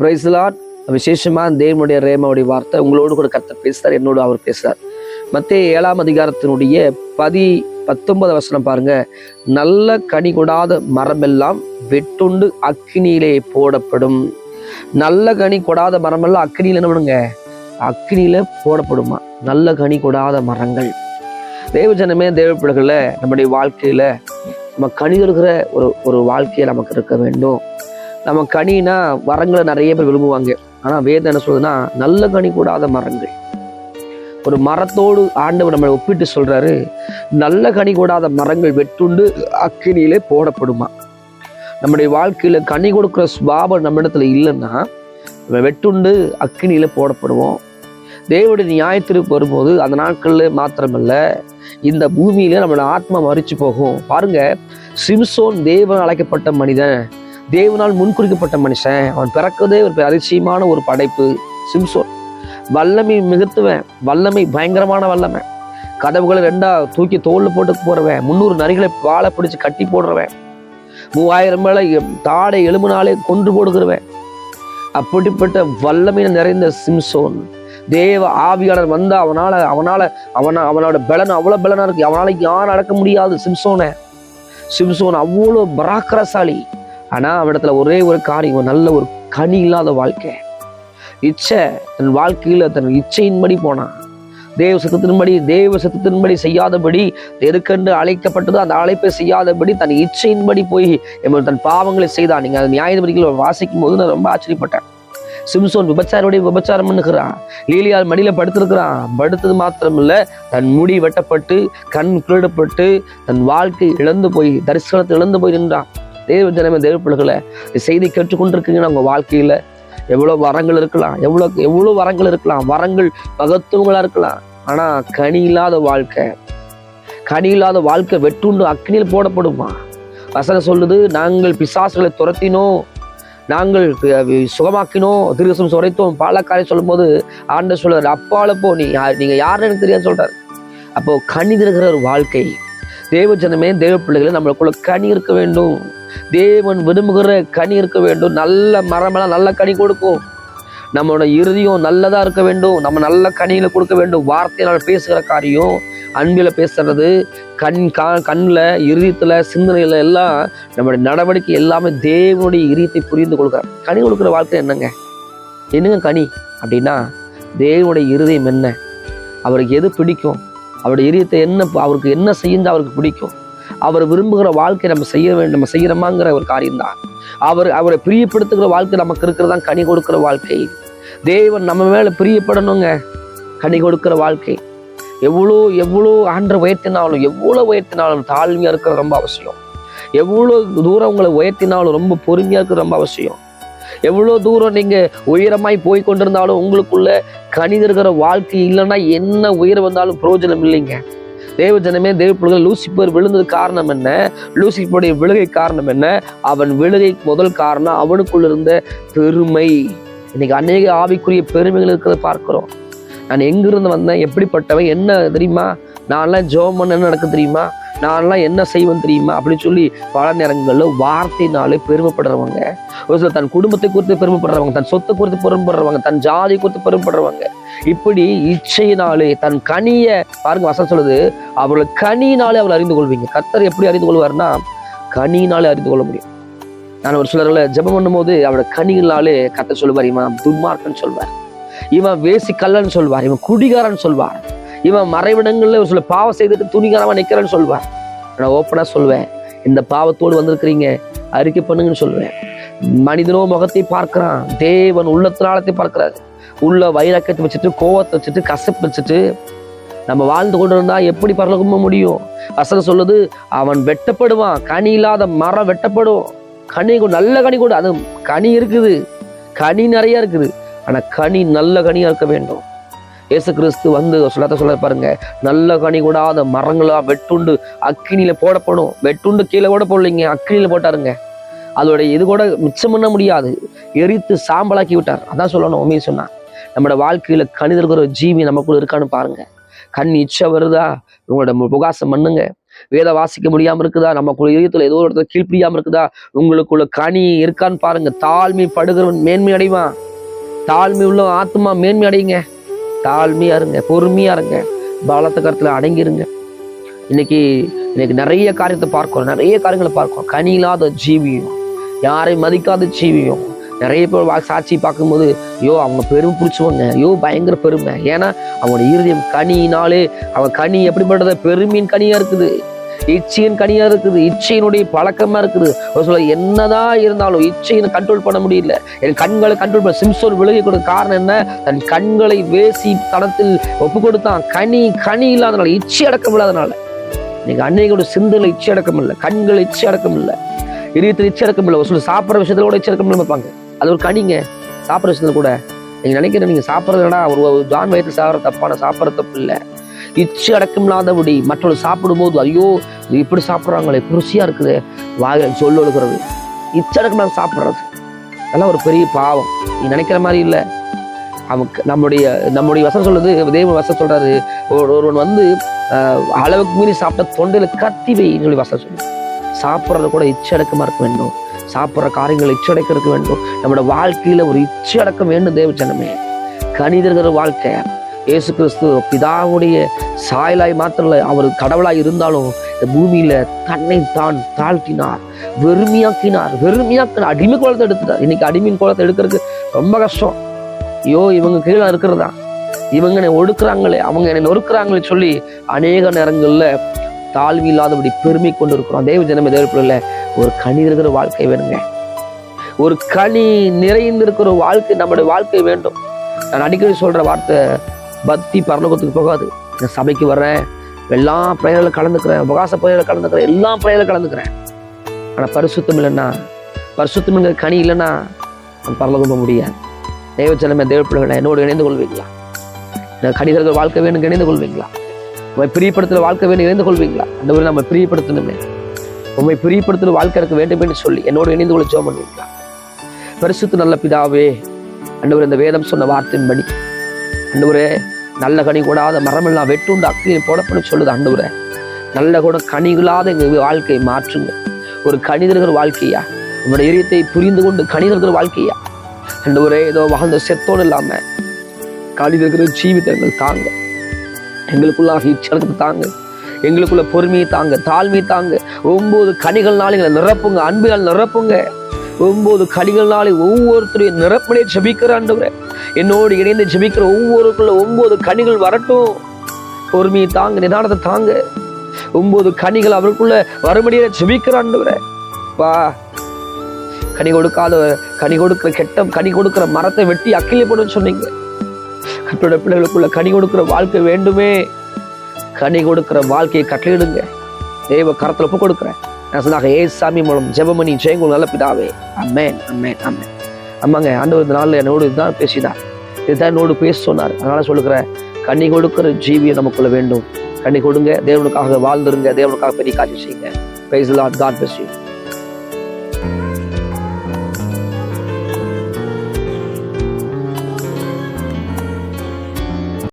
பிரைஸ்லாட் விசேஷமாக தேவனுடைய ரேமாவுடைய வார்த்தை உங்களோடு கூட கருத்தை பேசுகிறார் என்னோடு அவர் பேசுகிறார் மத்திய ஏழாம் அதிகாரத்தினுடைய பதி பத்தொன்பது வசனம் பாருங்க. நல்ல கனி கொடாத மரமெல்லாம் வெட்டுண்டு அக்கினியிலே போடப்படும். நல்ல கனி கொடாத மரமெல்லாம் அக்னியில் என்ன பண்ணுங்க? அக்கினியில போடப்படுமா? நல்ல கனி கொடாத மரங்கள். தேவஜனமே தேவப்பிள்ளைகள நம்முடைய வாழ்க்கையில நம்ம கனி இருக்கிற ஒரு ஒரு வாழ்க்கையை நமக்கு இருக்க வேண்டும். நம்ம கனினா மரங்களை நிறைய பேர் விரும்புவாங்க. ஆனா வேதம் என்ன சொல்லுதுன்னா நல்ல கனி கூடாத மரங்கள். ஒரு மரத்தோடு ஆண்டவர் நம்மளை ஒப்பிட்டு சொல்றாரு நல்ல கனி கூடாத மரங்கள் வெட்டுண்டு அக்கினியிலே போடப்படுமா? நம்முடைய வாழ்க்கையில கனி கொடுக்குற சுபாவம் நம்ம இடத்துல இல்லைன்னா நம்ம வெட்டுண்டு அக்கினியில போடப்படுவோம். தேவடைய நியாயத்திற்கு வரும்போது அந்த நாட்கள்ல மாத்திரமல்ல இந்த பூமியில நம்மளோட ஆத்மா மறிச்சு போகும். பாருங்க சிம்சோன் தேவன் அழைக்கப்பட்ட மனிதன் தேவனால் முன்குறிக்கப்பட்ட மனுஷன். அவன் பிறக்கதே ஒரு அதிசயமான ஒரு படைப்பு சிம்சோன். வல்லமை மிகுத்துவன் வல்லமை பயங்கரமான வல்லமை. கதவுகளை ரெண்டா தூக்கி தோல்ல போட்டு போறவன் முந்நூறு நரிகளை வாழை பிடிச்சி கட்டி போடுறவன். மூவாயிரம் மேலே தாடை எலும்புனாலே கொன்று போடுகிறவன். அப்படிப்பட்ட வல்லமை நிறைந்த சிம்சோன். தேவ ஆவியாளர் வந்து அவனால அவனால அவன அவனோட பலன் அவ்வளோ பலனா இருக்கு. அவனால யார் அடக்க முடியாது சிம்சோனை. சிம்சோன் அவ்வளோ பராக்கிரசாலி. ஆனா அவடத்துல ஒரே ஒரு காரியம் நல்ல ஒரு கனி இல்லாத வாழ்க்கை. இச்சை தன் வாழ்க்கையில தன் இச்சையின்படி போனான் தேவ சத்தத்தின்படி தேவ சத்தத்தின்படி செய்யாதபடி எருக்கென்று அழைக்கப்பட்டது அந்த அழைப்பை செய்யாதபடி தன் இச்சையின்படி போய் எம்ம தன் பாவங்களை செய்தான் நீங்க அது நியாயபதிகள் வாசிக்கும் போது நான் ரொம்ப ஆச்சரியப்பட்டேன். சிம்சோன் விபச்சாரோடைய விபச்சாரம் பண்ணுகிறான். லீலியால் மடியில படுத்திருக்கிறான். படுத்தது மாத்திரமில்ல தன் முடி வெட்டப்பட்டு கண் குளிடப்பட்டு தன் வாழ்க்கை இழந்து போய் தரிசனத்தை இழந்து போய் நின்றான். தேவ ஜனமே தேவ பிள்ளைகளை இந்த செய்தி கேட்டுக்கொண்டிருக்கீங்கன்னா உங்கள் வாழ்க்கையில். எவ்வளோ வரங்கள் இருக்கலாம் எவ்வளோ எவ்வளோ வரங்கள் இருக்கலாம். வரங்கள் மகத்துவங்களாக இருக்கலாம். ஆனால் கனி இல்லாத வாழ்க்கை. கனி இல்லாத வாழ்க்கை வெட்டுண்டு அக்னியில் போடப்படுமா? வசனம் சொல்லுது நாங்கள் பிசாசுகளை துரத்தினோம். நாங்கள் சுகமாக்கினோம். திருசம் சுரைத்தோம். பாலக்காரை சொல்லும்போது ஆண்ட சொல்றார் அப்பால போ நீ யார் நீங்கள் யாருன்னு எனக்கு தெரியாது சொல்கிறார் அப்போது கனி இருக்கிற ஒரு வாழ்க்கை. தேவ ஜனமே தேவ பிள்ளைகளை நம்மளுக்குள்ள கனி இருக்க வேண்டும். தேவன் விரும்புகிற கனி இருக்க வேண்டும். நல்ல மரமெல்லாம் நல்ல கனி கொடுக்கும். நம்மளோட இறுதியும் நல்லதா இருக்க வேண்டும். நம்ம நல்ல கனிகளை கொடுக்க வேண்டும். வார்த்தையினால் பேசுகிற காரியம் அன்பில் பேசுறது கண் கா கண்ணில் இறுதியத்தில் சிந்தனையில் எல்லாம் நம்மளுடைய நடவடிக்கை எல்லாமே தேவனுடைய இறுதியத்தை புரிந்து கொள்கிறார் கனி கொடுக்குற வாழ்க்கை என்னங்க? என்னங்க கனி? அப்படின்னா தேவனுடைய இருதயம் என்ன? அவருக்கு எது பிடிக்கும்? அவருடைய இரியத்தை என்ன அவருக்கு என்ன செஞ்சா அவருக்கு பிடிக்கும்? அவர் விரும்புகிற வாழ்க்கை நம்ம செய்ய வேண்டும் நம்ம செய்யறோமாங்கிற ஒரு காரியம்தான். அவர் அவரை பிரியப்படுத்துகிற வாழ்க்கை நமக்கு இருக்கிறதான் கனி கொடுக்குற வாழ்க்கை. தேவன் நம்ம மேல பிரியப்படணுங்க. கனி கொடுக்குற வாழ்க்கை. எவ்வளோ எவ்வளோ ஆண்டை உயர்த்தினாலும் எவ்வளோ உயர்த்தினாலும் தாழ்மையா இருக்கிறது ரொம்ப அவசியம். எவ்வளோ தூரம் உங்களை உயர்த்தினாலும் ரொம்ப பொறுமையா இருக்கிறது ரொம்ப அவசியம். எவ்வளோ தூரம் நீங்க உயரமாய் போய் கொண்டிருந்தாலும் உங்களுக்குள்ள கனித இருக்கிற வாழ்க்கை இல்லைன்னா என்ன உயரம் வந்தாலும் பிரயோஜனம் இல்லைங்க. தேவ ஜனமே தேவ பிள்ளைகள் லூசிபர் விழுந்தது காரணம் என்ன? லூசிபருடைய விழுகை காரணம் என்ன? அவன் விழுகை முதல் காரணம் அவனுக்குள்ள இருந்த பெருமை. இன்னைக்கு அநேக ஆவிக்குரிய பெருமைகள் இருக்கிறத பார்க்கிறோம். நான் எங்கிருந்து வந்தேன்? எப்படிப்பட்டவன்? என்ன தெரியுமா? நான்லாம் ஜோம் பண்ண என்ன நடக்க தெரியுமா? நான்லாம் என்ன செய்வேன் தெரியுமா? அப்படின்னு சொல்லி பல நேரங்களில் வார்த்தையினாலே பெருமைப்படுறவங்க. ஒரு சில தன் குடும்பத்தை குறித்து பெருமைப்படுறவங்க தன் சொத்தை குறித்து பெருமைப்படுறவங்க தன் ஜாதி குறித்து பெருமைப்படுறவங்க. இப்படி இச்சையினாலே தன் கனியை பாருங்க வசனம் சொல்லுது அவளை கனியினாலே அவளை அறிந்து கொள்வீங்க. கத்தர் எப்படி அறிந்து கொள்வார்னா கனியினாலே அறிந்து கொள்ள முடியும். நான் ஒரு சிலர்ல ஜெபம் பண்ணும்போது அவரோட கனிகளாலே கத்த சொல்லுவார் இவன் துன்மார்க்கன்னு சொல்வார். இவன் வேசி கல்லன்னு சொல்வார் இவன் குடிகாரன்னு சொல்வார். இவன் மறைவிடங்களில் ஒரு சில பாவம் செய்துட்டு துணிகரமாக நிற்கிறேன்னு சொல்வார் நான் ஓப்பனாக சொல்வேன் இந்த பாவத்தோடு வந்திருக்கிறீங்க அறிக்கை பண்ணுங்கன்னு சொல்லுவேன். மனிதனோ முகத்தை பார்க்கிறான். தேவன் உள்ளத்தினாலத்தை பார்க்கிறாரு. உள்ள வைரக்கத்தை வச்சுட்டு கோவத்தை வச்சுட்டு கசப்பு வச்சுட்டு நம்ம வாழ்ந்து கொண்டு இருந்தால் எப்படி பரலகும்ப முடியும்? வசனம் சொல்லுது அவன் வெட்டப்படுவான். கனி இல்லாத மரம் வெட்டப்படும். கனி நல்ல கனி கூட. அது கனி இருக்குது. கனி நிறையா இருக்குது. ஆனால் கனி நல்ல கனியாக இருக்க வேண்டும். இயேசு கிறிஸ்து வந்து சொல்லத்த சொல்ல பாருங்க நல்ல கனி கூடாத மரங்களா வெட்டுண்டு அக்கினியில போடப்படும். வெட்டுண்டு கீழே கூட போடலைங்க அக்கினியில போட்டாருங்க. அதோட இது கூட மிச்சம் பண்ண முடியாது. எரித்து சாம்பலாக்கி விட்டார். அதான் சொல்லணும் உண்மையை சொன்னா. நம்மளோட வாழ்க்கையில கணிதர்கள் இருக்கிற ஜீவி நமக்குள்ள இருக்கான்னு பாருங்க. கண் இச்சை வருதா? உங்களோட புகாசம் பண்ணுங்க. வேத வாசிக்க முடியாம இருக்குதா? நமக்குள்ள இதயத்துல ஏதோ ஒரு இடத்துல கீழ்ப்பிடியாம இருக்குதா? உங்களுக்குள்ள கனி இருக்கான்னு பாருங்க. தாழ்மை படுகிறவன் மேன்மை அடைவான் தாழ்மை உள்ள ஆத்மா மேன்மை அடையுங்க தாழ்மையா இருங்க பொறுமையா இருங்க. பலத்த கருத்துல அடங்கிருங்க. இன்னைக்கு இன்னைக்கு நிறைய காரியத்தை பார்க்கிறோம் நிறைய காரியங்களை பார்க்கிறோம். கனி இல்லாத ஜீவியம் யாரையும் மதிக்காத ஜீவியம் நிறைய பேர் வா- சாட்சி பார்க்கும்போது ஐயோ அவங்க பெருமை பிடிச்சவங்க. ஐயோ பயங்கர பெருமை. ஏன்னா அவனோட இருதயம் கனினாலே அவன் கனி எப்படிப்பட்டத பெருமையின் கனியா இருக்குது. இச்சையின் கனியா இருக்குது இச்சையினுடைய பழக்கமா இருக்குது. ஒரு சொல்ல என்னதான் இருந்தாலும் இச்சையை கண்ட்ரோல் பண்ண முடியல. என் கண்களை கண்ட்ரோல் பண்ண சிம்சோல் விலகி கொடுக்க காரணம் என்ன? தன் கண்களை வேசி தனத்தில் ஒப்பு கொடுத்தான் கனி கனி இல்லாதனால இச்சை அடக்கம் இல்லாதனால. நீங்க அன்னையோட சிந்தையில இச்சை அடக்கம் இல்லை. கண்கள் இச்சை அடக்கம் இல்லை. இதயத்தில் இச்சை அடக்கம் இல்லை. ஒரு சாப்பிட்ற விஷயத்துல கூட இச்சை அடக்கம் இல்லை வைப்பாங்க அது ஒரு கனிங்க. சாப்பிட்ற விஷயத்துல கூட. நீங்க நினைக்கிறேன் நீங்க சாப்பிட்றதுனா ஒரு ஜான் வயிற்று சாப்பிட்ற தப்பான சாப்பிட்ற தப்பு இல்லை. இச்சு அடக்கமில்லாதபடி மற்றவர்கள் சாப்பிடும்போது ஐயோ இது இப்படி சாப்பிட்றாங்களே இப்படி ருசியா இருக்குது வாயில சொல்லு ஒழுகிறது இச்சை சாப்பிட்றது. அதெல்லாம் ஒரு பெரிய பாவம். நீ நினைக்கிற மாதிரி இல்லை. அவனுக்கு நம்முடைய நம்முடைய வசம் சொல்லுது தேவ வசம் சொல்றாரு. ஒருவன் வந்து ஆஹ், அளவுக்கு மீறி சாப்பிட்ட தொண்டையில கத்தி வைன்னு சொல்லி வசம் சொல்லு சாப்பிட்றது கூட இச்சடக்கமா இருக்க வேண்டும். சாப்பிட்ற காரியங்கள் இச்சடக்கம் இருக்க வேண்டும். நம்மளோட வாழ்க்கையில ஒரு இச்சடக்கம் வேண்டும் தேவ ஜனமே. கணிதர்கள் வாழ்க்கை. இயேசு கிறிஸ்து பிதாவுடைய சாயலாய் மாத்திரம் இல்லை, அவர் கடவுளாய் இருந்தாலும் இந்த பூமியில தன்னை தான் தாழ்த்தினார் வெறுமையாக்கினார் வெறுமையாக்கினார். அடிமை குளத்தை எடுத்துட்டார். இன்னைக்கு அடிமையின் குளத்தை எடுக்கிறதுக்கு ரொம்ப கஷ்டம். ஐயோ இவங்க கீழே இருக்கிறதா? இவங்க என்னை ஒடுக்குறாங்களே அவங்க என்னை நொறுக்குறாங்களே சொல்லி அநேக நேரங்களில் தாழ்வு இல்லாதபடி பெருமை கொண்டு இருக்கிறோம் தெய்வ ஜனமே தேவைப்படல ஒரு கனி இருக்கிற வாழ்க்கை வேணுங்க. ஒரு கனி நிறைந்திருக்கிற வாழ்க்கை நம்முடைய வாழ்க்கை வேண்டும். நான் அடிக்கடி சொல்கிற வார்த்தை பக்தி பரலோகத்துக்கு போகாது. நான் சபைக்கு வர்றேன். எல்லா பிரயரில் கலந்துக்கிறேன். உபகாச பிரயரில் கலந்துக்கிறேன். எல்லா பிரயரில் கலந்துக்கிறேன். ஆனால் பரிசுத்தம் இல்லைன்னா பரிசுத்தம்ங்கிற கனி இல்லைன்னா நான் பரலோகம் போக முடியாது. தேவ ஜனமே தேவ பிள்ளைகளை என்னோடு இணைந்து கொள்வீங்களா? இந்த கணிதர்கள் வாழ்க்கை வேணும் இணைந்து கொள்வீங்களா? உண்மை பிரியப்படுத்துகிற வாழ்க்கை வேணும் இணைந்து கொள்வீங்களா? அந்த ஒரு நம்ம பிரியப்படுத்தணுமே. உண்மை பிரியப்படுத்துகிற வாழ்க்கை இருக்க வேண்டும் என்று சொல்லி என்னோடு இணைந்து கொள்ள ஜெபம் பண்ணுவீங்களா? பரிசுத்த நல்ல பிதாவே அண்டவர் இந்த வேதம் சொன்ன வார்த்தையின்படி அண்டவரே நல்ல கனி கூடாத மரமெல்லாம் வெட்டுண்டு அக்கினி போடப்பட சொல்லுது அண்டவரே நல்ல கூட கனிகளாத எங்கள் வாழ்க்கையை மாற்றுங்க. ஒரு கணிதர்கள் வாழ்க்கையா? உங்களுடைய இதயத்தை புரிந்து கொண்டு கணிதர்கள் வாழ்க்கையா? அண்டவரே ஏதோ வாழ்ந்த செத்தோடு இல்லாமல் கணிதர்கள் ஜீவிதங்கள் தாங்க. எங்களுக்குள்ளாக இச்சலுக்கு தாங்க. எங்களுக்குள்ள பொறுமையை தாங்க தாழ்மையை தாங்க. ஒன்பது கனிகள்னால எங்களை நிரப்புங்க அன்புகள் நிரப்புங்க. ஒன்பது கனிகள்னாலே ஒவ்வொருத்தரையும் நிரப்பனே ஜெபிக்கிற ஆண்டவரே. என்னோடு இணைந்து ஜபிக்கிற ஒவ்வொருக்குள்ள ஒன்பது கனிகள் வரட்டும். பொறுமையை தாங்க நிதானத்தை தாங்க. ஒன்பது கனிகள் அவருக்குள்ள வரும்படியே ஜெபிக்கிற ஆண்டவரே. வா. கனி கொடுக்காத கனி கொடுக்கிற கெட்ட கனி கொடுக்கிற மரத்தை வெட்டி அக்கிலி சொன்னீங்க. கட்டோட பிள்ளைகளுக்குள்ள கனி கொடுக்கிற வாழ்க்கை வேண்டுமே. கனி கொடுக்கிற வாழ்க்கையை கட்டளிடுங்க தேவ கரத்தில் ஒப்பு கொடுக்குறேன். நான் சொன்னாங்க ஏ சாமி மூலம் ஜெபமணி ஜெயங்குள் நல்ல பிதாவே. அம்மேன் அம்மேன் அம்மேன் ஆமாங்க ஆண்டவர் இந்த நாளில் என்னோடு இதுதான் பேசினார். இதுதான் என்னோடு பேச சொன்னார். அதனால சொல்லுகிறேன் கண்ணி கொடுக்கிற ஜீவியை நமக்குள்ள வேண்டும். கண்ணி கொடுங்க தேவனுக்காக வாழ்ந்துருங்க தேவனுக்காக பெரிய காட்சி செய்யுங்க. Price Lord God bless